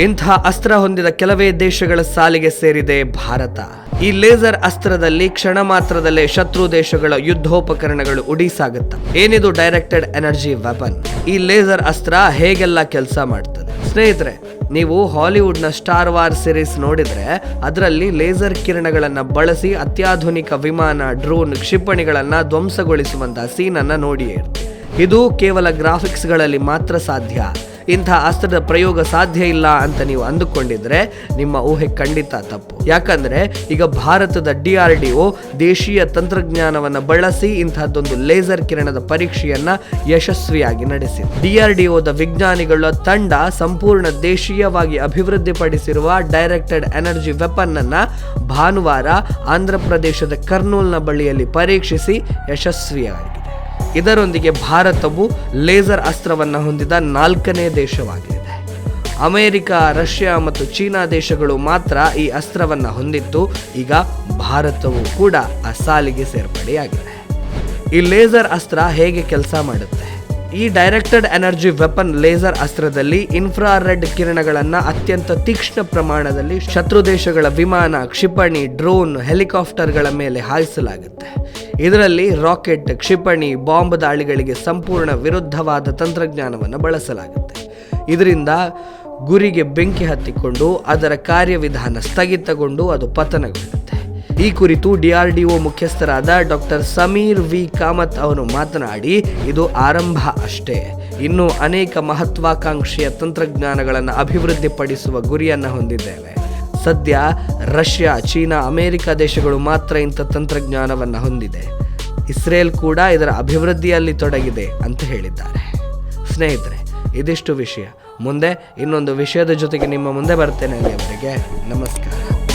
ಇಂತಹ ಅಸ್ತ್ರ ಹೊಂದಿದ ಕೆಲವೇ ದೇಶಗಳ ಸಾಲಿಗೆ ಸೇರಿದೆ ಭಾರತ. ಈ ಲೇಸರ್ ಅಸ್ತ್ರದಲ್ಲಿ ಕ್ಷಣ ಮಾತ್ರದಲ್ಲೇ ಶತ್ರು ದೇಶಗಳ ಯುದ್ಧೋಪಕರಣಗಳು ಉಡಿಸಾಗುತ್ತ. ಏನಿದು ಡೈರೆಕ್ಟೆಡ್ ಎನರ್ಜಿ ವೆಪನ್ ಈ ಲೇಸರ್ ಅಸ್ತ್ರ ಹೇಗೆಲ್ಲ ಕೆಲಸ ಮಾಡ್ತದೆ? ಸ್ನೇಹಿತರೆ, ನೀವು ಹಾಲಿವುಡ್ನ ಸ್ಟಾರ್ ವಾರ್ ಸಿರೀಸ್ ನೋಡಿದ್ರೆ ಅದರಲ್ಲಿ ಲೇಸರ್ ಕಿರಣಗಳನ್ನ ಬಳಸಿ ಅತ್ಯಾಧುನಿಕ ವಿಮಾನ ಡ್ರೋನ್ ಕ್ಷಿಪಣಿಗಳನ್ನ ಧ್ವಂಸಗೊಳಿಸುವಂತಹ ಸೀನನ್ನು ನೋಡಿಯೇ ಇದು ಕೇವಲ ಗ್ರಾಫಿಕ್ಸ್ಗಳಲ್ಲಿ ಮಾತ್ರ ಸಾಧ್ಯ. ಇಂಥ ಅಸ್ತ್ರದ ಪ್ರಯೋಗ ಸಾಧ್ಯ ಇಲ್ಲ ಅಂತ ನೀವು ಅಂದುಕೊಂಡಿದ್ರೆ ನಿಮ್ಮ ಊಹೆ ಖಂಡಿತ ತಪ್ಪು. ಯಾಕಂದ್ರೆ ಈಗ ಭಾರತದ ಡಿ ಆರ್ ಡಿ ಒ ದೇಶೀಯ ತಂತ್ರಜ್ಞಾನವನ್ನು ಬಳಸಿ ಇಂತಹದ್ದೊಂದು ಲೇಸರ್ ಕಿರಣದ ಪರೀಕ್ಷೆಯನ್ನ ಯಶಸ್ವಿಯಾಗಿ ನಡೆಸಿದೆ. ಡಿ ಆರ್ ಡಿ ಒದ ವಿಜ್ಞಾನಿಗಳ ತಂಡ ಸಂಪೂರ್ಣ ದೇಶೀಯವಾಗಿ ಅಭಿವೃದ್ಧಿಪಡಿಸಿರುವ ಡೈರೆಕ್ಟೆಡ್ ಎನರ್ಜಿ ವೆಪನ್ ಅನ್ನ ಭಾನುವಾರ ಆಂಧ್ರ ಪ್ರದೇಶದ ಕರ್ನೂಲ್ನ ಬಳಿಯಲ್ಲಿ ಪರೀಕ್ಷಿಸಿ ಯಶಸ್ವಿಯಾಗಿದೆ ಇದರೊಂದಿಗೆ ಭಾರತವು ಲೇಸರ್ ಅಸ್ತ್ರವನ್ನು ಹೊಂದಿದ ನಾಲ್ಕನೇ ದೇಶವಾಗಿದೆ. ಅಮೆರಿಕ, ರಷ್ಯಾ ಮತ್ತು ಚೀನಾ ದೇಶಗಳು ಮಾತ್ರ ಈ ಅಸ್ತ್ರವನ್ನು ಹೊಂದಿದ್ದು, ಈಗ ಭಾರತವು ಕೂಡ ಆ ಸಾಲಿಗೆ ಸೇರ್ಪಡೆಯಾಗಿದೆ. ಈ ಲೇಸರ್ ಅಸ್ತ್ರ ಹೇಗೆ ಕೆಲಸ ಮಾಡುತ್ತೆ? ಈ ಡೈರೆಕ್ಟೆಡ್ ಎನರ್ಜಿ ವೆಪನ್ ಲೇಸರ್ ಅಸ್ತ್ರದಲ್ಲಿ ಇನ್ಫ್ರಾರೆಡ್ ಕಿರಣಗಳನ್ನು ಅತ್ಯಂತ ತೀಕ್ಷ್ಣ ಪ್ರಮಾಣದಲ್ಲಿ ಶತ್ರು ದೇಶಗಳ ವಿಮಾನ, ಕ್ಷಿಪಣಿ, ಡ್ರೋನ್, ಹೆಲಿಕಾಪ್ಟರ್ಗಳ ಮೇಲೆ ಹಾಯಿಸಲಾಗುತ್ತೆ. ಇದರಲ್ಲಿ ರಾಕೆಟ್, ಕ್ಷಿಪಣಿ, ಬಾಂಬ್ ದಾಳಿಗಳಿಗೆ ಸಂಪೂರ್ಣ ವಿರುದ್ಧವಾದ ತಂತ್ರಜ್ಞಾನವನ್ನು ಬಳಸಲಾಗುತ್ತೆ. ಇದರಿಂದ ಗುರಿಗೆ ಬೆಂಕಿ ಹತ್ತಿಕೊಂಡು ಅದರ ಕಾರ್ಯವಿಧಾನ ಸ್ಥಗಿತಗೊಂಡು ಅದು ಪತನಗೊಳ್ಳುತ್ತೆ. ಈ ಕುರಿತು ಡಿಆರ್ಡಿಒ ಮುಖ್ಯಸ್ಥರಾದ ಡಾಕ್ಟರ್ ಸಮೀರ್ ವಿ. ಕಾಮತ್ ಅವರು ಮಾತನಾಡಿ, ಇದು ಆರಂಭ ಅಷ್ಟೇ. ಇನ್ನು ಅನೇಕ ಮಹತ್ವಾಕಾಂಕ್ಷೆಯ ತಂತ್ರಜ್ಞಾನಗಳನ್ನು ಅಭಿವೃದ್ಧಿಪಡಿಸುವ ಗುರಿಯನ್ನು ಹೊಂದಿದ್ದೇವೆ. ಸದ್ಯ ರಷ್ಯಾ, ಚೀನಾ, ಅಮೇರಿಕಾ ದೇಶಗಳು ಮಾತ್ರ ಇಂಥ ತಂತ್ರಜ್ಞಾನವನ್ನು ಹೊಂದಿದೆ. ಇಸ್ರೇಲ್ ಕೂಡ ಇದರ ಅಭಿವೃದ್ಧಿಯಲ್ಲಿ ತೊಡಗಿದೆ ಅಂತ ಹೇಳಿದ್ದಾರೆ. ಸ್ನೇಹಿತರೆ, ಇದಿಷ್ಟು ವಿಷಯ. ಮುಂದೆ ಇನ್ನೊಂದು ವಿಷಯದ ಜೊತೆಗೆ ನಿಮ್ಮ ಮುಂದೆ ಬರ್ತೇನೆ ಅಲ್ಲಿಯವರೆಗೆ. ನಮಸ್ಕಾರ.